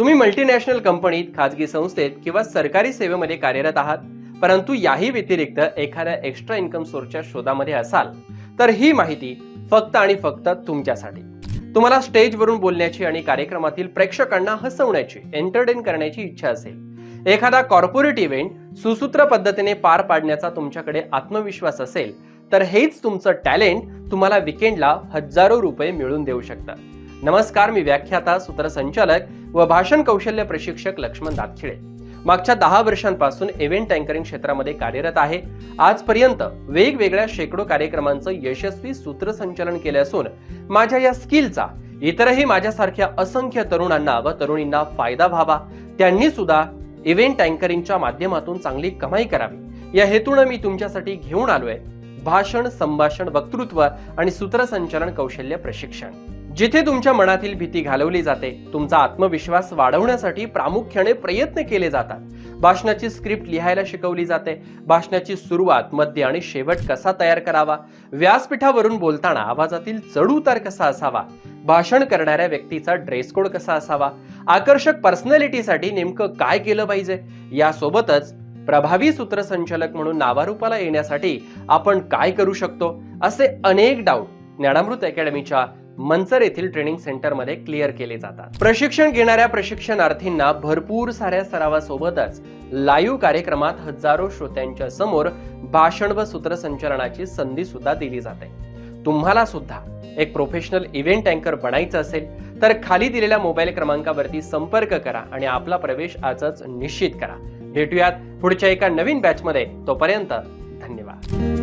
तुम्ही मल्टीनॅशनल कंपनीत खाजगी संस्थेत किंवा सरकारी सेवेमध्ये कार्यरत आहात परंतु याही व्यतिरिक्त एखाद्या एक्स्ट्रा इन्कम सोर्सच्या शोधामध्ये असाल तर ही माहिती फक्त आणि फक्त तुमच्यासाठी. तुम्हाला स्टेजवरून बोलण्याची आणि कार्यक्रमातील प्रेक्षकांना हसवण्याची एंटरटेन करण्याची इच्छा असेल. एखादा कॉर्पोरेट इव्हेंट सुसूत्र पद्धतीने पार पाडण्याचा तुमच्याकडे आत्मविश्वास असेल तर हेच तुमचं टॅलेंट तुम्हाला विकेंडला हजारो रुपये मिळवून देऊ शकतात नमस्कार मी व्याख्याता सूत्रसंचालक व भाषण कौशल्य प्रशिक्षक लक्ष्मण दातखिळे. मागच्या दहा वर्षांपासून इव्हेंट अँकरिंग क्षेत्रामध्ये कार्यरत आहे. आजपर्यंत वेगवेगळ्या शेकडो कार्यक्रमांचं यशस्वी सूत्रसंचालन केले असून माझ्या या स्किलचा इतरही माझ्यासारख्या असंख्य तरुणांना व तरुणींना फायदा व्हावा. त्यांनी सुद्धा इव्हेंट अँकरिंगच्या माध्यमातून चांगली कमाई करावी. या हेतूनं मी तुमच्यासाठी घेऊन आलोय. भाषण संभाषण वक्तृत्व आणि सूत्रसंचालन कौशल्य प्रशिक्षण. जिथे तुमच्या मनातील भीती घालवली जाते तुमचा आत्मविश्वास वाढवण्यासाठी प्रामुख्याने प्रयत्न केले जातात. भाषणाची स्क्रिप्ट लिहायला शिकवली जाते. भाषणाची सुरुवात मध्य आणि शेवट कसा तयार करावा? व्यासपीठावरून बोलताना आवाजातील चढउतार कसा असावा? भाषण करणाऱ्या व्यक्तीचा ड्रेस कोड कसा असावा? आकर्षक पर्सनॅलिटीसाठी नेमकं काय केलं पाहिजे? यासोबतच प्रभावी सूत्रसंचालक म्हणून नावारूपाला येण्यासाठी आपण काय करू शकतो? असे अनेक डाऊट ज्ञानामृत अकॅडमीच्या मंचर येथील ट्रेनिंग सेंटरमध्ये क्लिअर केले जातात. प्रशिक्षण घेणाऱ्या प्रशिक्षणार्थींना भरपूर साऱ्या सरावासोबतच लाईव्ह कार्यक्रमात हजारो श्रोत्यांच्या समोर भाषण व सूत्रसंचलनाची संधी सुद्धा दिली जाते. तुम्हाला सुद्धा एक प्रोफेशनल इव्हेंट अँकर बनायचं असेल तर खाली दिलेल्या मोबाईल क्रमांकावरती संपर्क करा आणि आपला प्रवेश आजच निश्चित करा. भेटूयात पुढच्या एका नवीन बॅचमध्ये तोपर्यंत धन्यवाद.